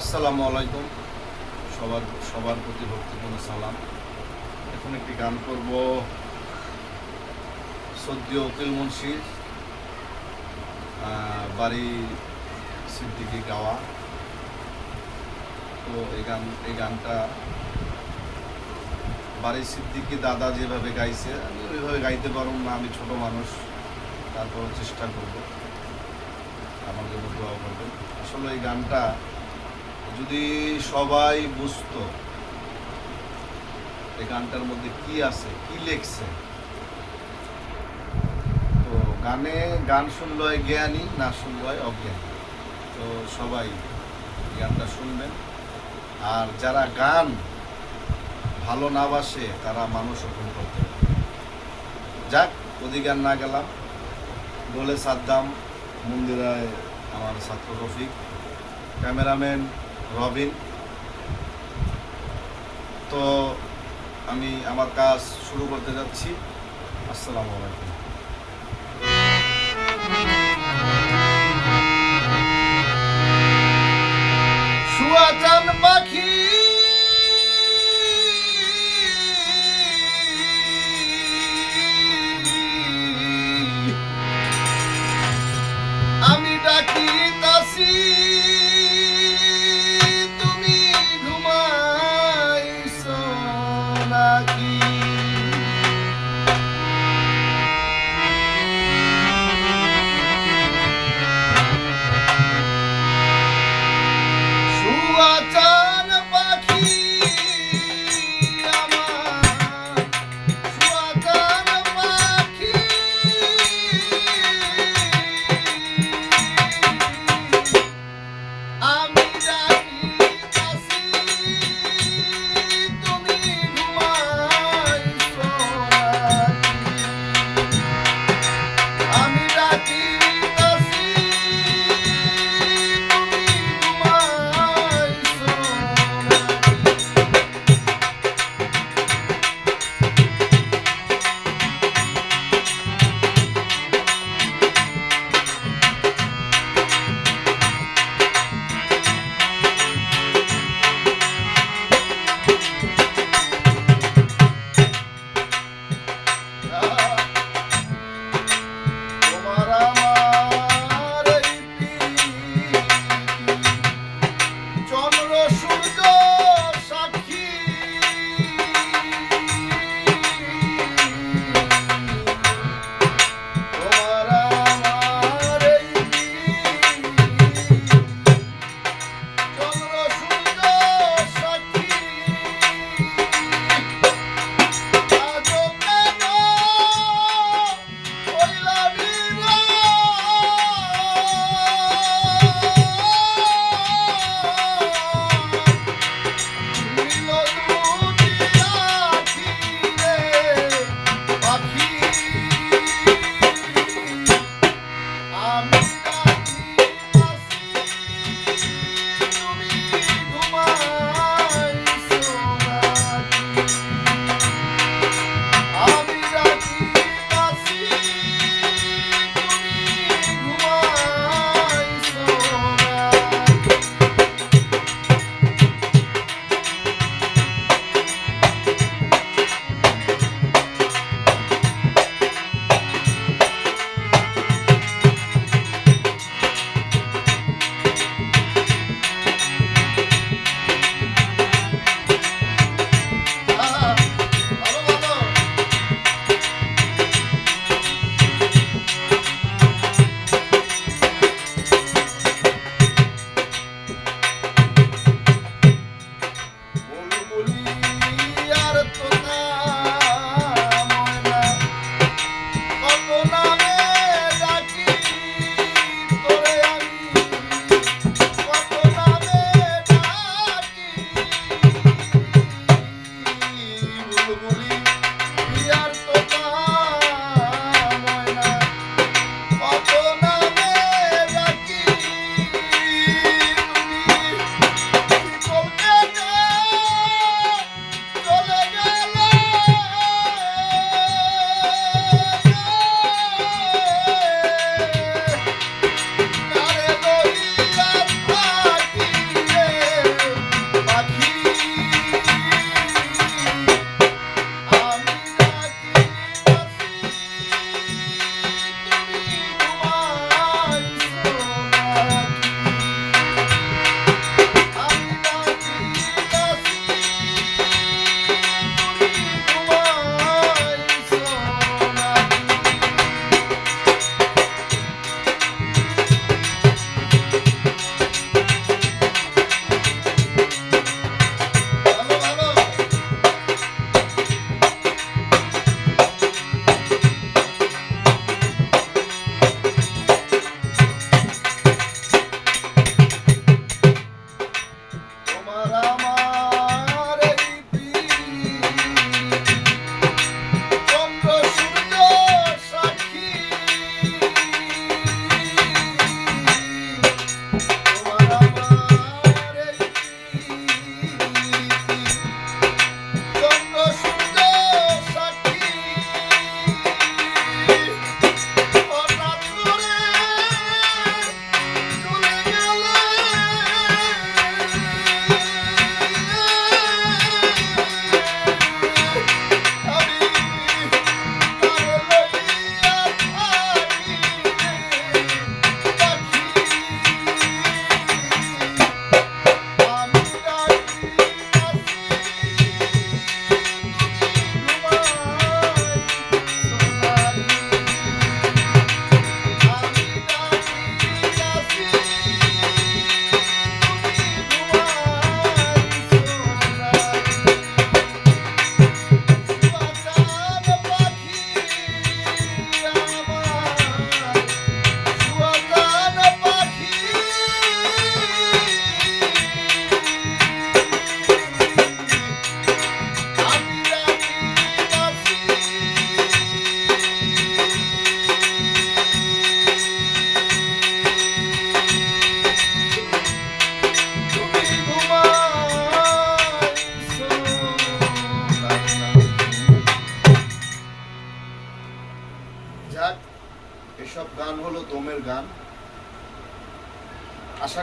আসসালামু আলাইকুম। সবার সবার প্রতি ভক্তিপূর্ণ সালাম। এখন একটি গান করব। সদ্য উকিল মুন্সির বাড়ি সিদ্দিকি গাওয়া। তো এই গান, এই গানটা বাড়ি সিদ্দিকি দাদা যেভাবে গাইছে, আমি ওইভাবে গাইতে পারব না, আমি ছোট মানুষ তারপর চেষ্টা করব। আমার জন্য দোয়া করবেন। আসলে এই গানটা যদি সবাই বুঝতো এই গানটার মধ্যে কি আছে, কি লেখছে। তো গানে গান শুনলো হয় জ্ঞানী, না শুনলো হয় অজ্ঞানী। তো সবাই গানটা শুনবেন। আর যারা গান ভালো না বাসে, তারা মানুষ রকম করতে যাক গান না গেলাম। বলে সাদ্দাম, মন্দিরায় আমার ছাত্র রফিক। ক্যামেরাম্যান রবিন। তো আমি আমার কাজ শুরু করতে যাচ্ছি। আসসালাম আলাইকুম। শুয়াচান পাখি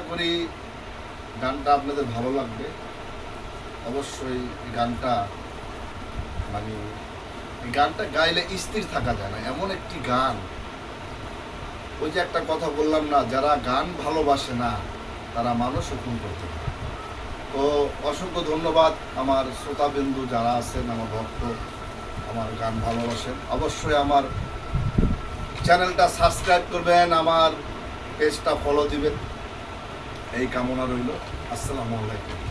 করি গানটা আপনাদের ভালো লাগবে। অবশ্যই এই গানটা মানে এই গানটা গাইলে স্থির থাকা যায় না। এমন একটি গান। ওই যে একটা কথা বললাম না, যারা গান ভালোবাসে না, তারা মানুষ খুন করতে তো অসংখ্য ধন্যবাদ আমার শ্রোতাবিন্দু যারা আছেন, আমার ভক্ত, আমার গান ভালোবাসেন। অবশ্যই আমার চ্যানেলটা সাবস্ক্রাইব করবেন, আমার পেজটা ফলো দিবেন। এই কামনা রইল। আসসালামু আলাইকুম।